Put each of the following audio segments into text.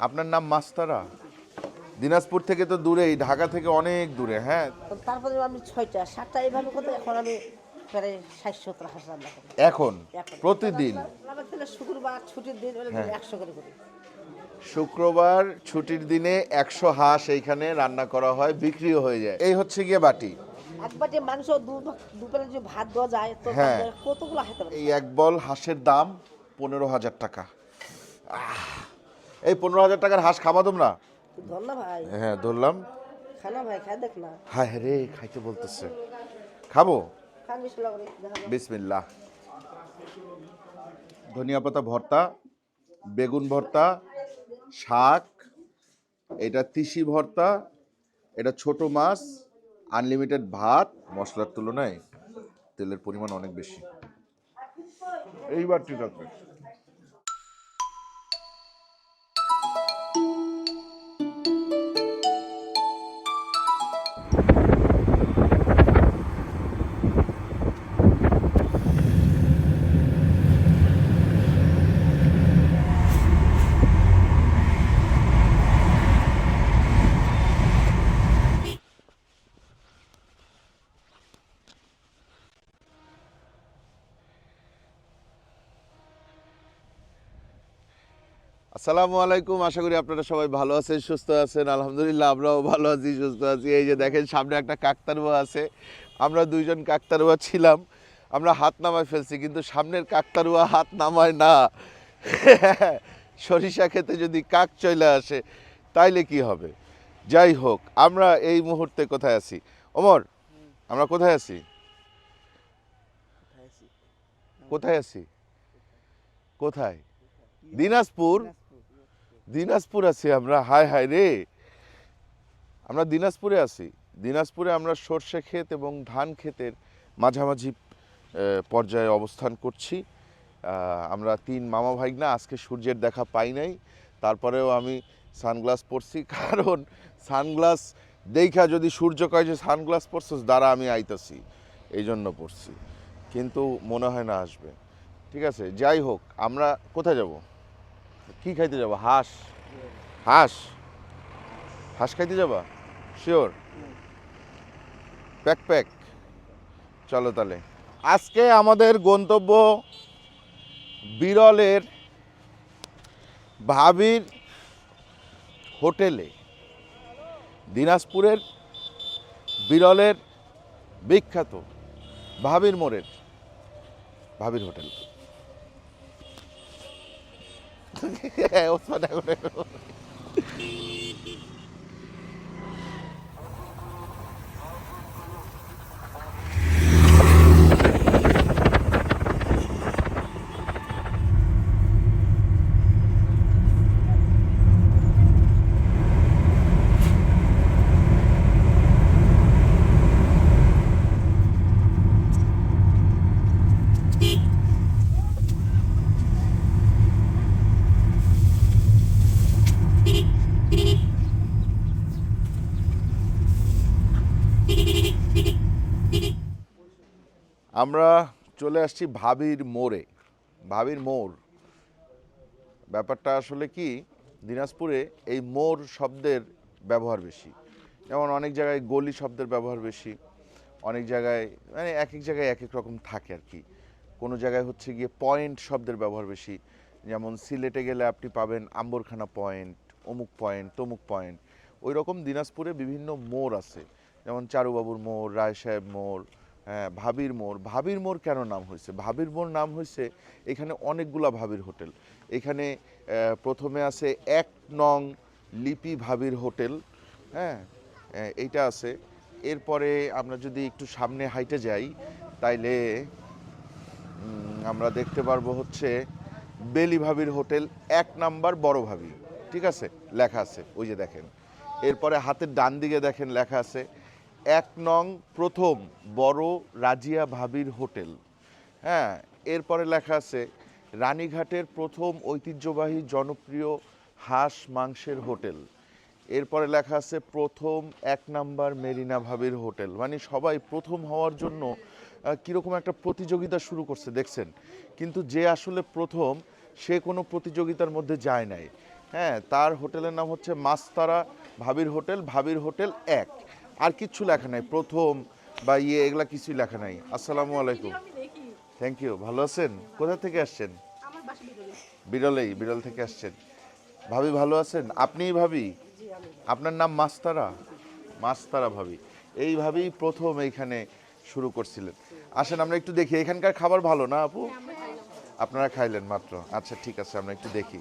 আপনার নাম মাস্তারা? দিনাজপুর থেকে তো দূরেই ঢাকা থেকে অনেক দূরে হ্যাঁ? তারপরে আমি ছয়টা সাতটা এইভাবে কত এখন আমি প্রায় ষাট সত্তর হাজার এখন। প্রতিদিন? শুক্রবার ছুটির দিন হ্যাঁ। একশো করে করি। শুক্রবার ছুটির দিনে একশো হাঁস এইখানে রান্না করা হয় বিক্রিও হয়ে যায়। এই হচ্ছে গিয়ে বাটি। এক বাটি মাংস দু দু প্লেট ভাত দেওয়া যায় তো হ্যাঁ। কতগুলো খেতে পারে? এই এক বল হাঁসের দাম পনেরো হাজার টাকা। আহ! এই পনেরো হাজার টাকার হাঁস খাবা তোমরা? ধর না ভাই। হ্যাঁ ধরলাম। খানা ভাই খাই দেখ না। হায় রে খাইতে বলতেছে। খাব। বিসমিল্লাহ। ধনিয়া পাতা ভর্তা বেগুন ভর্তা শাক এটা তিসি ভর্তা এটা ছোট মাছ আনলিমিটেড ভাত মশলার তুলনায় তেলের পরিমাণ অনেক বেশি। এইবার ঠিক আছে আসসালামু আলাইকুম আশা করি আপনারা সবাই ভালো আছেন সুস্থ আছেন। আলহামদুলিল্লাহ আমরাও ভালো আছি সুস্থ আছি। এই যে দেখেন সামনে একটা কাকতারুয়া আছে। আমরা দুইজন কাকতারুয়া ছিলাম। আমরা হাত নামায় ফেলছি কিন্তু সামনের কাকতারুয়া হাত নামায় না। সরিষা খেতে যদি কাক চলে আসে তাইলে কি হবে? যাই হোক আমরা এই মুহূর্তে কোথায় আছি? ওমর আমরা কোথায় আছি? কোথায় আছি? কোথায় দিনাজপুর। দিনাজপুর আছি আমরা। হায় হায় রে। আমরা দিনাজপুরে আছি। দিনাজপুরে আমরা সর্ষে ক্ষেত এবং ধান ক্ষেতের মাঝামাঝি পর্যায়ে অবস্থান করছি। আমরা তিন মামা ভাইগনা, আজকে সূর্যের দেখা পাই নাই। তারপরেও আমি সানগ্লাস পরছি, কারণ সানগ্লাস দেখা যদি সূর্য কয় যে সানগ্লাস পরছিস, দ্বারা আমি আইতাছি। এই জন্য পড়ছি কিন্তু মনে হয় না আসবে। ঠিক আছে? যাই হোক, আমরা কোথায় যাব? কি খাইতে যাব? হাঁস। হাঁস? হাঁস খাইতে যাবা? শিওর? Pack pack. চলো তাহলে। আজকে আমাদের গন্তব্য বিরলের ভাবির হোটেলে। দিনাজপুরের বিরলের বিখ্যাত ভাবির মোড়ের, ভাবির হোটেল। ওসমান এখন আমরা চলে আসছি ভাবির মোড়ে। ভাবির মোড়। ব্যাপারটা আসলে কি, দিনাজপুরে এই মোড় শব্দের ব্যবহার বেশি। যেমন অনেক জায়গায় গলি শব্দের ব্যবহার বেশি। অনেক জায়গায় মানে এক এক জায়গায় এক এক রকম থাকে আর কি। কোনো জায়গায় হচ্ছে গিয়ে পয়েন্ট শব্দের ব্যবহার বেশি। যেমন সিলেটে গেলে আপনি পাবেন আম্বরখানা পয়েন্ট, অমুক পয়েন্ট, তমুক পয়েন্ট। ওই রকম দিনাজপুরে বিভিন্ন মোড় আছে। যেমন চারুবাবুর মোড় রায় সাহেব মোড় ভাবির মোড়। ভাবির মোড় কেন নাম হয়েছে? ভাবির মোড় নাম হয়েছে এখানে অনেকগুলা ভাবির হোটেল। এখানে প্রথমে আছে এক নং লিপি ভাবির হোটেল হ্যাঁ এইটা আছে। এরপরে আমরা যদি একটু সামনে হাইটে যাই, তাইলে আমরা দেখতে পারব হচ্ছে বেলি ভাবির হোটেল, এক নাম্বার বড় ভাবি। ঠিক আছে? লেখা আছে, ওই যে দেখেন। এরপরে হাতের ডান দিকে দেখেন লেখা আছে এক নং প্রথম বড় রাজিয়া ভাবির হোটেল। হ্যাঁ এরপরে লেখা আছে, রানীঘাটের প্রথম ঐতিহ্যবাহী জনপ্রিয় হাঁস মাংসের হোটেল। এরপরে লেখা আছে, প্রথম এক নাম্বার মেরিনা ভাবির হোটেল। মানে সবাই প্রথম হওয়ার জন্য কীরকম একটা প্রতিযোগিতা শুরু করছে, দেখছেন? কিন্তু যে আসলে প্রথম, সে কোনো প্রতিযোগিতার মধ্যে যায় নাই। হ্যাঁ তার হোটেলের নাম হচ্ছে মাস্তারা ভাবির হোটেল ভাবির হোটেল এক। আর কিচ্ছু লেখা নাই প্রথম বা ইয়ে এগুলা কিছুই লেখা নাই। আসসালামু আলাইকুম। থ্যাংক ইউ ভালো আছেন? কোথা থেকে আসছেন? বিরলেই বিরল থেকে আসছেন। ভাবি ভালো আছেন? আপনিই ভাবি? আপনার নাম মাস্তারা? মাস্তারা ভাবি। এইভাবেই প্রথম এইখানে শুরু করছিলেন। আসেন আমরা একটু দেখি। এখানকার খাবার ভালো না আপু? আপনারা খাইলেন মাত্র। আচ্ছা ঠিক আছে আমরা একটু দেখি।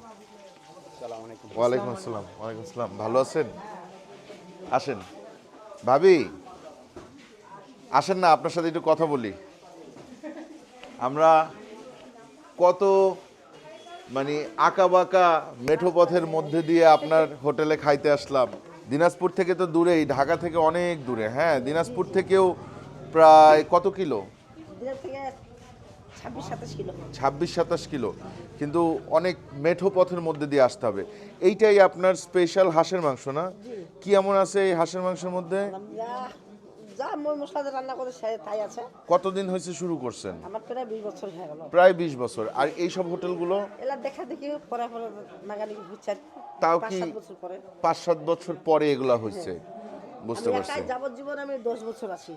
ওয়ালাইকুম আসসালাম। ওয়ালাইকুম আসসালাম। ভালো আছেন? আসেন। ভাবি, আসেন না, আপনার সাথে একটু কথা বলি। আমরা কত মানে আঁকা বাঁকা মেঠো পথের মধ্যে দিয়ে আপনার হোটেলে খাইতে আসলাম। দিনাজপুর থেকে তো দূরেই, ঢাকা থেকে অনেক দূরে। হ্যাঁ দিনাজপুর থেকেও প্রায় কত কিলো? ছাব্বিশ সাতাশ কিলো। কিন্তু অনেক মেঠো পথের মধ্যে দিয়ে আসতে হবে। এইটাই আপনার স্পেশাল হাঁসের মাংস না? কি এমন আছে এই হাঁসের মাংসের মধ্যে? কতদিন হয়েছে শুরু করছেন? আমার প্রায় বিশ বছর হয়ে গেল। প্রায় বিশ বছর। আর এই সব হোটেলগুলো? এলা দেখা দেখি পরে পরে নাগানি তাও কি- সাত বছর পরে। পাঁচ সাত বছর পরে এগুলা হয়েছে? বুঝতে পারছি। যাবজ্জীবন আমি দশ বছর আছি।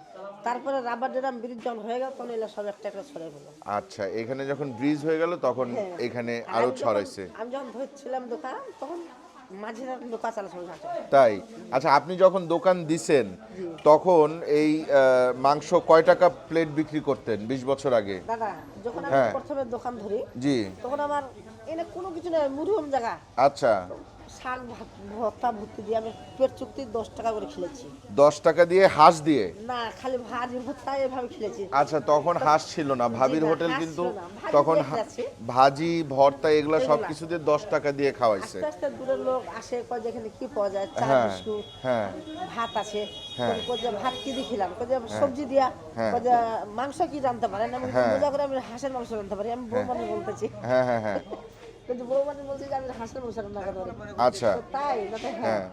তারপরে রাবার ড্রাম ব্রিজ যখন হয়ে গেল তখন এলা সব একটা একটা ছড়ে গেল আচ্ছা এখানে যখন ব্রিজ হয়ে গেল তখন হ্যাঁ। এখানে আরও ছড়াইছে। আমি যখন ধরছিলাম দোকান তখন মাঝে তাই? আচ্ছা আপনি যখন দোকান দিছেন তখন এই মাংস কয় টাকা প্লেট বিক্রি করতেন বিশ বছর আগে? দাদা যখন আমি হ্যাঁ। প্রথমে দোকান ধরি জি। তখন আমার এনে কোনো কিছু নেই মুরুম জায়গা। আচ্ছা। শাক ভর্তা ভর্তি দিয়ে আমি পেট চুক্তি দশ টাকা করে খেলেছি। দশ টাকা দিয়ে হাঁস দিয়ে? না খালি ভাজি ভর্তা এভাবে খেলেছি। আচ্ছা তখন হাঁস ছিল না ভাবির হোটেল কিন্তু তখন দিয়ে। ভাজি ভর্তা এগুলো সব এগুলা। কিছুতে দশ টাকা দিয়ে খাওয়াইছে। আস্তে আস্তে দূরের লোক আসে কয় যে এখানে কি পাওয়া যায়? চা হ্যাঁ বিস্কুট হ্যাঁ। ভাত আছে। হ্যাঁ। ভাত কি দিয়ে খেলাম? কয় যে সবজি দিয়া। হ্যাঁ। কয় মাংস কি জানতে পারেন? আমি হ্যাঁ। মজা করে আমি হাঁসের মাংস রান্নতে পারি। আমি বউ মানে বলতেছি। হ্যাঁ হ্যাঁ হ্যাঁ। কিন্তু বউ মানে বলছে যে আমি মাংস রান্না করতে আচ্ছা। তাই না হ্যাঁ।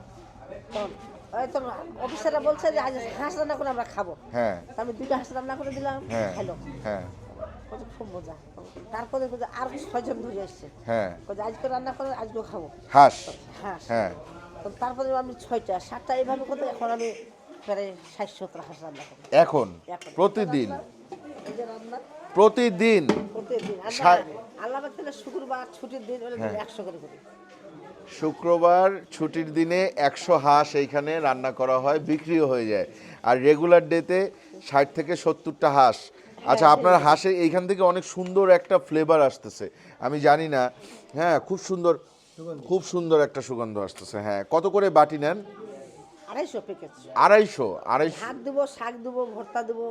হ্যাঁ। তো অফিসাররা বলছে যে আজ হাঁস রান্না করে আমরা খাব। হ্যাঁ। আমি দুইটা হাঁস রান্না করে দিলাম হ্যাঁ খাইলো। হ্যাঁ। খুব মজা। তারপরে আর ছয়জন ধরে এসছে হ্যাঁ। আজকে রান্না করে আজকেও খাব। হাঁস। হাঁস। হ্যাঁ। তারপরে আমি ছয়টা সাতটা এইভাবে করতে এখন আমি প্রায় ষাট সত্তর হাঁস রান্না করি। এখন। প্রতিদিন? প্রতিদিন? না, আল্লাহ তাহলে শুক্রবার ছুটির দিন হ্যাঁ। একশো করে করি। শুক্রবার ছুটির দিনে একশো হাঁস এইখানে রান্না করা হয় বিক্রিও হয়ে যায়। আর রেগুলার ডেতে ষাট থেকে সত্তরটা হাঁস। আচ্ছা আপনার হাঁসে এইখান থেকে অনেক সুন্দর একটা ফ্লেভার আসতেছে। আমি জানি না। হ্যাঁ খুব সুন্দর খুব সুন্দর একটা সুগন্ধ আসতেছে। হ্যাঁ কত করে বাটি নেন? আড়াইশো আড়াইশো আড়াইশো ভাত দেবো শাক দেবো ভর্তা দেবো।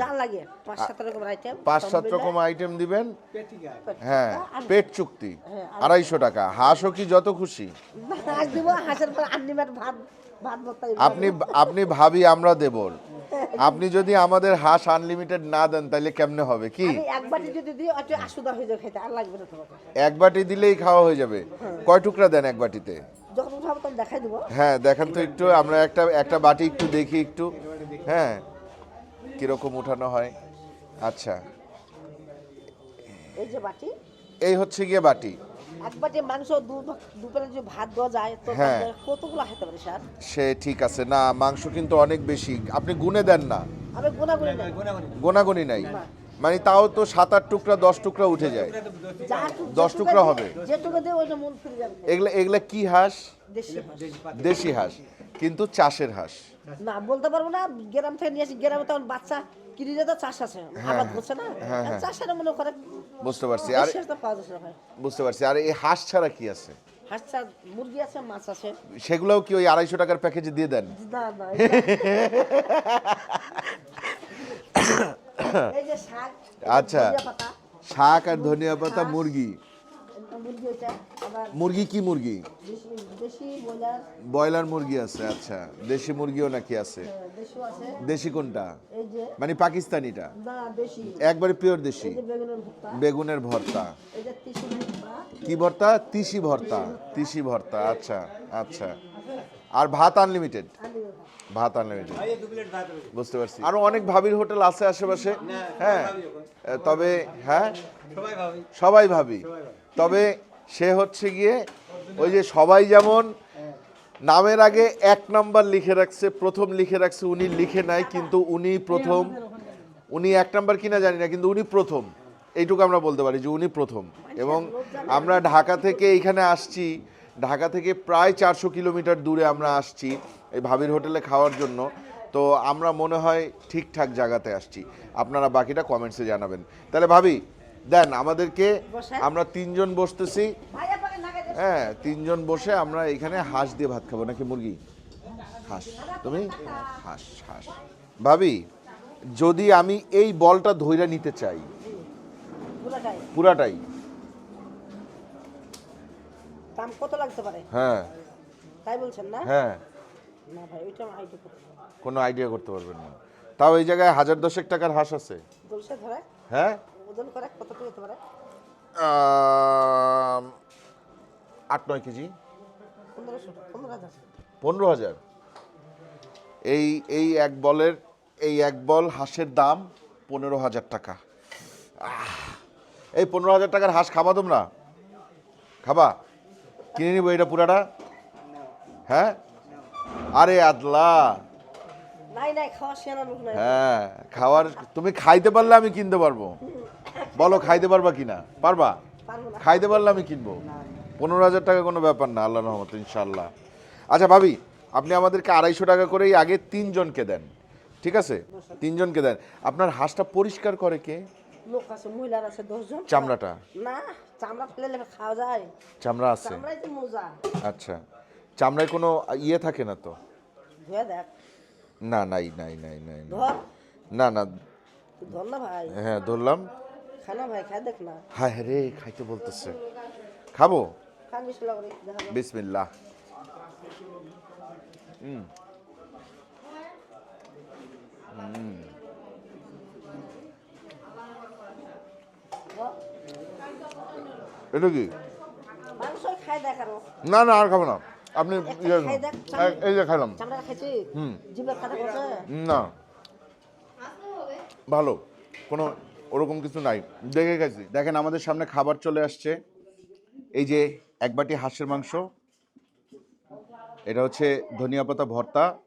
যা লাগে পাঁচ সাত রকম আইটেম হ্যাঁ। পাঁচ সাত রকম আইটেম দিবেন। হ্যাঁ পেট চুক্তি আড়াইশো টাকা। হাঁসও কি যত খুশি? হাঁস দেবো হাঁসের পর আনলিমিটেড ভাত ভাত আপনি আপনি ভাবি আমরা দেব। আপনি যদি আমাদের হাঁস আনলিমিটেড না দেন তাহলে কেমনে হবে? কি? আমি এক বাটি যদি দিই একটু আসুদা হয়ে যাবে খেতে আর লাগবে না তোমাকে। এক দিলেই খাওয়া হয়ে যাবে। কয় টুকরা দেন এক বাটিতে? যখন উঠাবো তখন দেখাই দেবো। হ্যাঁ দেখেন তো একটু আমরা একটা একটা বাটি একটু দেখি একটু। হ্যাঁ। কীরকম উঠানো হয়? আচ্ছা। এই যে বাটি। এই হচ্ছে গিয়ে বাটি। এক বাটি মাংস দু দু প্লেট যদি ভাত দেওয়া যায় তো হ্যাঁ। কতগুলো খেতে পারি স্যার? সে ঠিক আছে। না মাংস কিন্তু অনেক বেশি। আপনি গুনে দেন না। আমি গোনা করে নেই। গোনাগুনি নাই। মানে তাও তো সাত আট টুকরা দশ টুকরা উঠে যায়। যা দশ যেটুকু টুকরা হবে। যেটুকু দিয়ে ওইটা মন ফিরে যাবে। এগুলা এগুলা কি হাঁস? দেশি হাঁস। দেশি হাঁস। কিন্তু চাষের হাঁস। না বলতে পারব না গ্রাম থেকে নিয়ে আসি গ্রামে তখন বাচ্চা কিনে তো চাষ আছে। আবাদ করছে না? চাষের মনে করে বুঝতে পারছি। আর বুঝতে পারছি। আর এই হাঁস ছাড়া কি আছে? মুরগি আছে মাছ আছে। সেগুলোও কি ওই আড়াইশো টাকার প্যাকেজে দিয়ে দেন? না আচ্ছা। শাক আর ধনিয়া পাতা মুরগি। মুরগি এটা আবার মুরগি কি মুরগি? ব্রয়লার। মুরগি আছে আচ্ছা। দেশি মুরগিও নাকি আছে? দেশও দেশি কোনটা? মানে পাকিস্তানিটা? একবারে পিওর দেশি? বেগুনের ভর্তা। কি ভর্তা? তিসি ভর্তা। তিসি ভর্তা আচ্ছা আচ্ছা। আর ভাত আনলিমিটেড ভাত আনলিমিটেড বুঝতে পারছি। আরও অনেক ভাবির হোটেল আছে আশেপাশে? হ্যাঁ। তবে হ্যাঁ? সবাই ভাবি। তবে সে হচ্ছে গিয়ে ওই যে সবাই যেমন নামের আগে এক নাম্বার লিখে রাখছে, প্রথম লিখে রাখছে, উনি লিখে নাই, কিন্তু উনি প্রথম, উনি এক নাম্বার কিনা জানি না, কিন্তু উনি প্রথম। এইটুকু আমরা বলতে পারি যে উনি প্রথম। এবং আমরা ঢাকা থেকে এইখানে আসছি, ঢাকা থেকে প্রায় চারশো কিলোমিটার দূরে আমরা আসছি এই ভাবির হোটেলে খাওয়ার জন্য। তো আমরা মনে হয় ঠিকঠাক জায়গাতে আসছি। আপনারা বাকিটা কমেন্টসে জানাবেন। তাহলে ভাবি দেন আমাদেরকে আমরা তিনজন বসতেছি। হ্যাঁ তিনজন বসে আমরা এখানে হাঁস দিয়ে ভাত খাব নাকি মুরগি? হাঁস। তুমি? হাঁস হাঁস। ভাবি যদি আমি এই বলটা ধইরা নিতে চাই পুরোটাই। পুরাটাই। দাম কত লাগতে পারে? হ্যাঁ। তাই বলছেন না? হ্যাঁ। না ভাই ওইটা আইডিয়া করতে কোনো আইডিয়া করতে পারবেন না। তাও এই জায়গায় হাজার দশেক টাকার হাঁস আছে। হ্যাঁ? ওজন করে কতটুকু হতে পারে? আট নয় কেজি। পনেরো হাজার। পনেরো হাজার। এই এই এক বলের এই এক বল হাঁসের দাম পনেরো হাজার টাকা। এই পনেরো হাজার টাকার হাঁস খাবা তোমরা? খাবা? কিনে নিবো এটা পুরাটা? হ্যাঁ? আরে আদলা নাই নাই খাওয়া শেয়ানা লোক নাই হ্যাঁ খাওয়ার তুমি খাইতে পারলে আমি কিনতে পারব। বলো খাইতে পারবা কিনা? পারবা? খাইতে পারলে আমি কিনবো। পনেরো হাজার টাকা কোনো ব্যাপার না আল্লাহ রহমত ইনশাল্লাহ আচ্ছা ভাবি আপনি আমাদেরকে আড়াইশো টাকা করেই আগে তিনজনকে দেন। ঠিক আছে? তিনজনকে দেন। আপনার হাঁসটা পরিষ্কার করে কে? লোক আছে মহিলার আছে দশজন। চামড়াটা? না চামড়া ফেলে খাওয়া যায়। চামড়া আছে? চামড়াই তো মোজা। আচ্ছা। চামড়ায় কোনো ইয়ে থাকে না তো? দেখ। না নাই নাই নাই নাই। না না। না ভাই। হ্যাঁ ধরলাম। খানা ভাই খাই দেখ না। হায় রে খাইতে বলতেছে। খাব? বিসমিল্লাহ। হুম ধর। এটা কি? না না আর খাব না। আপনি ইয়ে এই- যে খাইলাম। হুম। না। ভালো। কোনো ওরকম কিছু নাই। দেখে গেছি। দেখেন আমাদের সামনে খাবার চলে আসছে। এই যে এক বাটি হাঁসের মাংস। এটা হচ্ছে ধনিয়া পাতা ভর্তা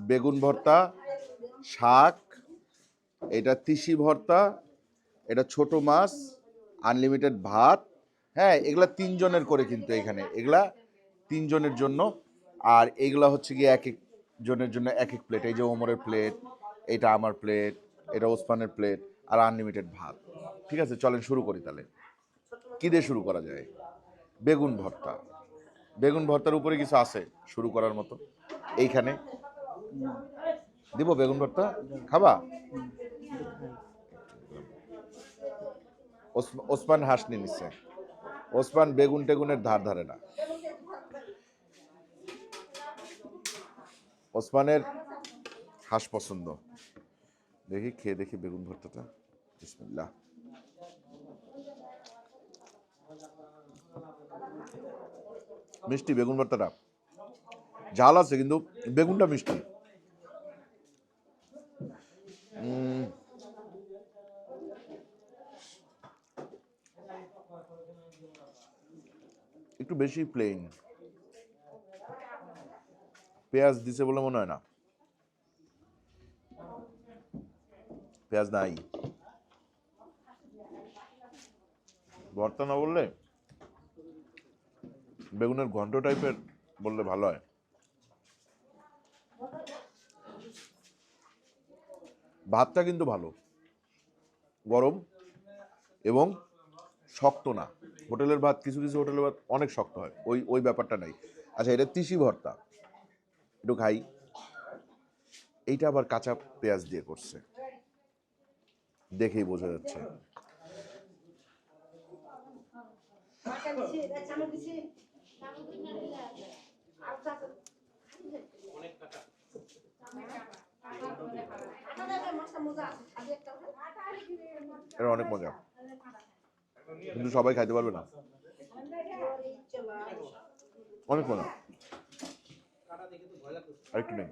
বেগুন ভর্তা শাক এটা তিসি ভর্তা এটা ছোট মাছ আনলিমিটেড ভাত। হ্যাঁ এগুলা তিনজনের করে কিন্তু এখানে। এগুলা তিনজনের জন্য, আর এগুলা হচ্ছে গিয়ে এক এক জনের জন্য এক এক প্লেট এই যে ওমরের প্লেট এটা আমার প্লেট এটা ওসমানের প্লেট আর আনলিমিটেড ভাত। ঠিক আছে, চলেন শুরু করি তাহলে। কী দিয়ে শুরু করা যায়? বেগুন ভর্তা। বেগুন ভর্তার উপরে কিছু আছে শুরু করার মতো। এইখানে। দিব বেগুন ভর্তা? খাবা? ওস- ওসমান হাঁস নিচ্ছে। ওসমান বেগুন টেগুনের ধার ধারে না। ওসমানের হাঁস পছন্দ। দেখি, খেয়ে দেখি বেগুন ভর্তাটা। বিসমিল্লাহ। মিষ্টি বেগুন ভর্তাটা। ঝাল আছে, কিন্তু বেগুনটা মিষ্টি। একটু বেশি প্লেন পেঁয়াজ দিছে বলে মনে হয় না? পেঁয়াজ নাই। ভর্তা না বললে? বেগুনের ঘন্ট টাইপের বললে ভালো হয়। ভাতটা কিন্তু ভালো। গরম এবং শক্ত না। হোটেলের ভাত, কিছু কিছু হোটেলের ভাত অনেক শক্ত হয়। ওই ওই ব্যাপারটা নাই। আচ্ছা এটা তিসি ভর্তা। একটু খাই। এইটা আবার কাঁচা পেঁয়াজ দিয়ে করছে। দেখেই বোঝা যাচ্ছে। অনেক মজা। কিন্তু সবাই খাইতে পারবে না। অনেক মজা। আরেকটু নেই।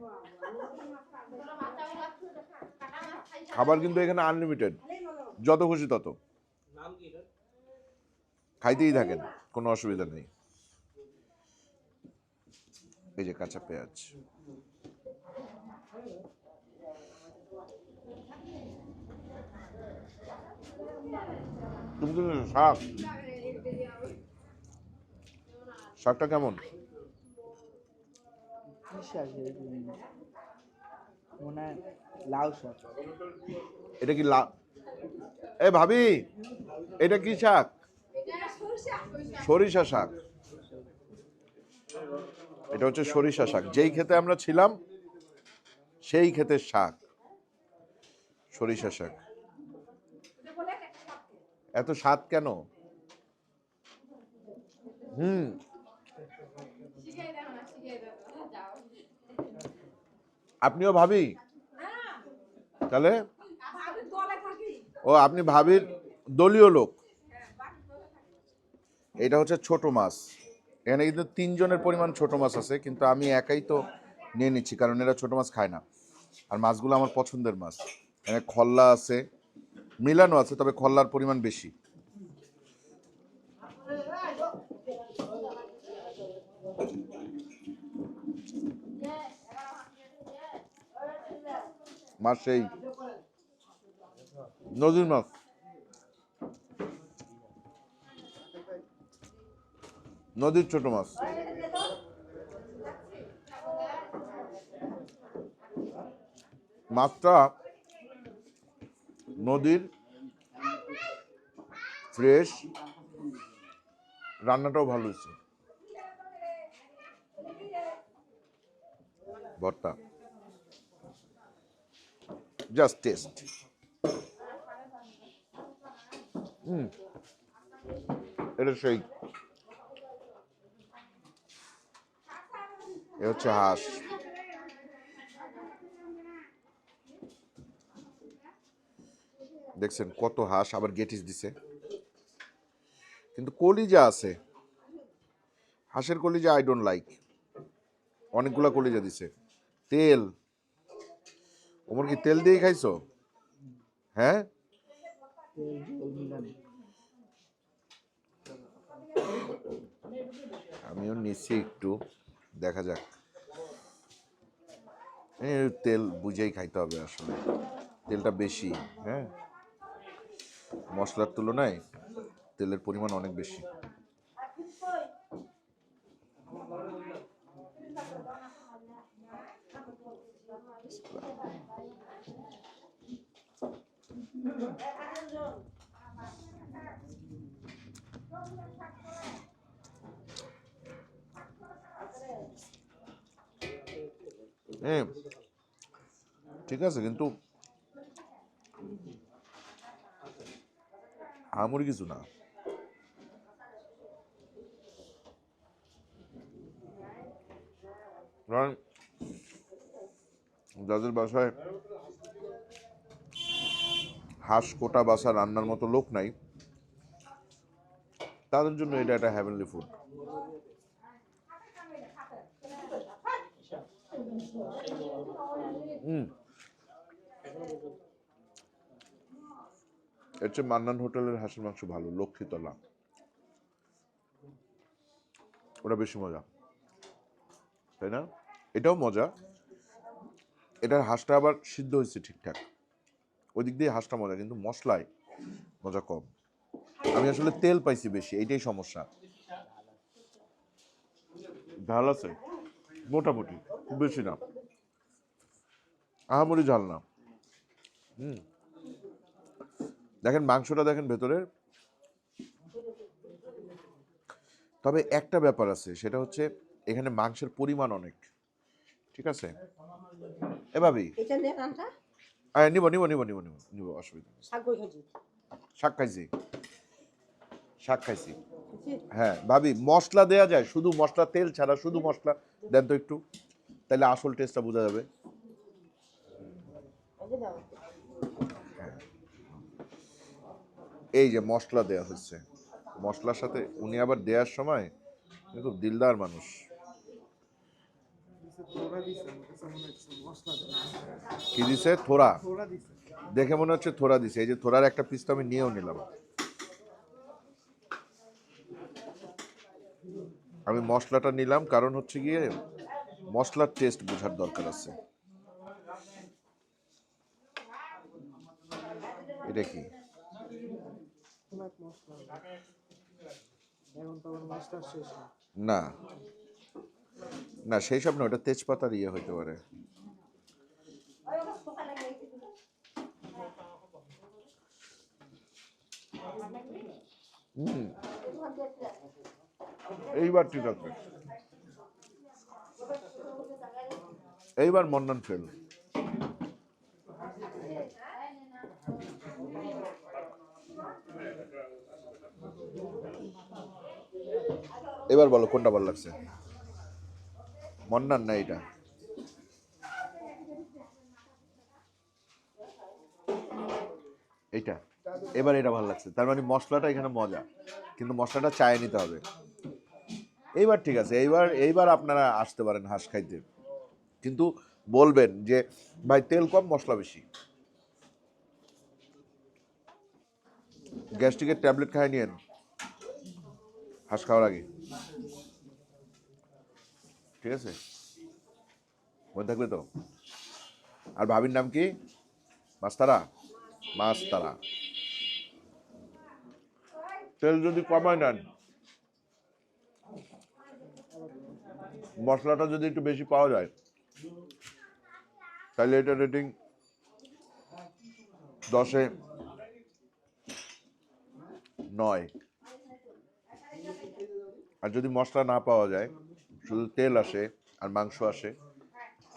খাবার কিন্তু এখানে আনলিমিটেড যত খুশি তত। খাইতেই থাকেন কোনো অসুবিধা নেই। এই যে কাঁচা পেঁয়াজ। তুমি শাক। শাকটা কেমন? কি শাক? মনে হয় লাউ শাক। এটা কি লা এ ভাবি, এটা কি শাক? সরিষা শাক। এটা হচ্ছে সরিষা শাক। যেই খেতে আমরা ছিলাম, সেই ক্ষেতের শাক। সরিষা শাক। এত স্বাদ কেন? হুম। আপনিও ভাবি? তাহলে? ও, আপনি ভাবির দলীয় লোক। এটা হচ্ছে ছোট মাছ। এখানে কিন্তু তিনজনের পরিমাণ ছোট মাছ আছে, কিন্তু আমি একাই তো নিয়ে নিচ্ছি, কারণ এরা ছোট মাছ খায় না। আর মাছগুলো আমার পছন্দের মাছ। এখানে খল্লা আছে, মিলানো আছে, তবে খল্লার পরিমাণ বেশি। মাছ সেই নদীর মাছ নদীর ছোট মাছ। মাছটা নদীর ফ্রেশ। রান্নাটাও ভালো হয়েছে। ভর্তা। জাস্ট টেস্ট হুম এটা সেই এ হচ্ছে হাঁস দেখছেন, কত হাঁস আবার গেটিস দিছে। কিন্তু কলিজা আছে। হাঁসের কলিজা আই ডোন্ট লাইক অনেকগুলা কলিজা দিছে। তেল। ওমর কি তেল দিয়ে খাইছো? হ্যাঁ? আমিও নিচ্ছি একটু, দেখা যাক। তেল বুঝেই খাইতে হবে আসলে। তেলটা বেশি হ্যাঁ? মশলার তুলনায় তেলের পরিমাণ অনেক বেশি। হ্যাঁ ঠিক আছে কিন্তু আমার কিছু না কারণ যাদের বাসায় হাঁস, কোটা বাসা রান্নার মতো লোক নাই, তাদের জন্য এটা একটা হ্যাভেনলি ফুড এর চেয়ে মান্নান হোটেলের হাঁসের মাংস ভালো লক্ষ্মীতলা ওটা বেশি মজা। তাই না? এটাও মজা। এটার হাঁসটা আবার সিদ্ধ হয়েছে ঠিকঠাক। ওই দিক দিয়ে হাঁসটা মজা, কিন্তু মশলায় মজা কম। আমি আসলে তেল পাইছি বেশি, এইটাই সমস্যা। ঝাল আছে? মোটামুটি, খুব বেশি না। আহামরি ঝাল না। হুম। দেখেন, মাংসটা দেখেন ভেতরের তবে একটা ব্যাপার আছে, সেটা হচ্ছে এখানে মাংসের পরিমাণ অনেক, ঠিক আছে? এভাবেই এটা নিয়ে রানটা নিব নিব নিব নিব নিব নিব অসুবিধা নেই। শাক খাচ্ছি শাক খাইছি। শাক খাইছি। হ্যাঁ ভাবি মশলা দেয়া যায় শুধু মশলা তেল ছাড়া শুধু মশলা। দেন তো একটু তাহলে আসল টেস্টটা বোঝা যাবে। এই যে এই যে মশলা দেয়া হচ্ছে মশলার সাথে উনি আবার দেওয়ার সময় খুব দিলদার মানুষ থোড়া দিছে আমার কাছে মনে হচ্ছে মশলা দেওয়া। কি দিছে? থোড়া। দেখে মনে হচ্ছে থোড়া দিছে। এই যে থোড়ার একটা পিস তো আমি নিয়েও নিলাম। আমি মশলাটা নিলাম কারণ হচ্ছে গিয়ে মশলার টেস্ট বোঝার দরকার আছে। এটা কি? না। না, সেই সব না ওটা তেজপাতার ইয়ে হইতে পারে। এইবার ঠিক এইবার মন্নন ফেল। এবার বলো, কোনটা ভালো লাগছে? মন্নান না এটা এইটা। এবার এটা ভালো লাগছে। তার মানে মশলাটা এখানে মজা। কিন্তু মশলাটা চায়ে নিতে হবে। এইবার ঠিক আছে। এইবার এইবার আপনারা আসতে পারেন হাঁস খাইতে। কিন্তু বলবেন যে, ভাই, তেল কম, মশলা বেশি। গ্যাস্ট্রিকের ট্যাবলেট খাই নিয়েন হাঁস খাওয়ার আগে। ঠিক আছে? মনে থাকবে তো। আর ভাবির নাম কি? মাস্তারা? মাস্তারা। তেল যদি কমায় নেন। মশলাটা যদি একটু বেশি পাওয়া যায়, তাহলে এটা রেটিং দশে নয়। আর যদি মশলা না পাওয়া যায় শুধু তেল আসে আর মাংস আসে,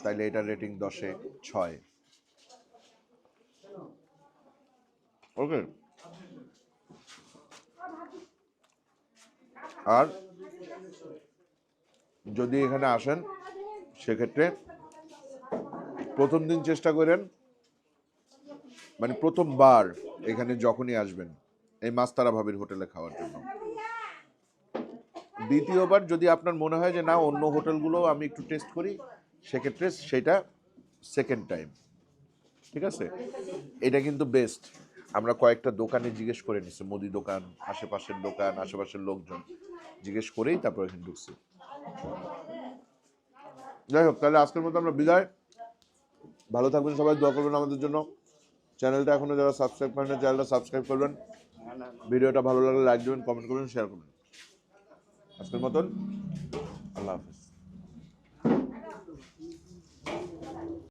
তাইলে এটা রেটিং দশে ছয়। ওকে। আর যদি এখানে আসেন, সেক্ষেত্রে প্রথম দিন চেষ্টা করেন মানে প্রথমবার এখানে যখনই আসবেন, এই মাস্তারা ভাবির হোটেলে খাওয়ার জন্য। দ্বিতীয়বার যদি আপনার মনে হয় যে না অন্য হোটেলগুলো আমি একটু টেস্ট করি সেক্ষেত্রে সেটা সেকেন্ড টাইম ঠিক আছে? এটা কিন্তু বেস্ট আমরা কয়েকটা দোকানে জিজ্ঞেস করে নিচ্ছি মুদি দোকান আশেপাশের দোকান আশেপাশের লোকজন। জিজ্ঞেস করেই তারপর এখানে ঢুকছি। যাই হোক তাহলে আজকের মতো আমরা বিদায়। ভালো থাকবেন সবাই দোয়া করবেন আমাদের জন্য। চ্যানেলটা এখনও যারা সাবস্ক্রাইব করেন না চ্যানেলটা সাবস্ক্রাইব করবেন। ভিডিওটা ভালো লাগলে লাইক দেবেন কমেন্ট করবেন শেয়ার করবেন। আজকের মতন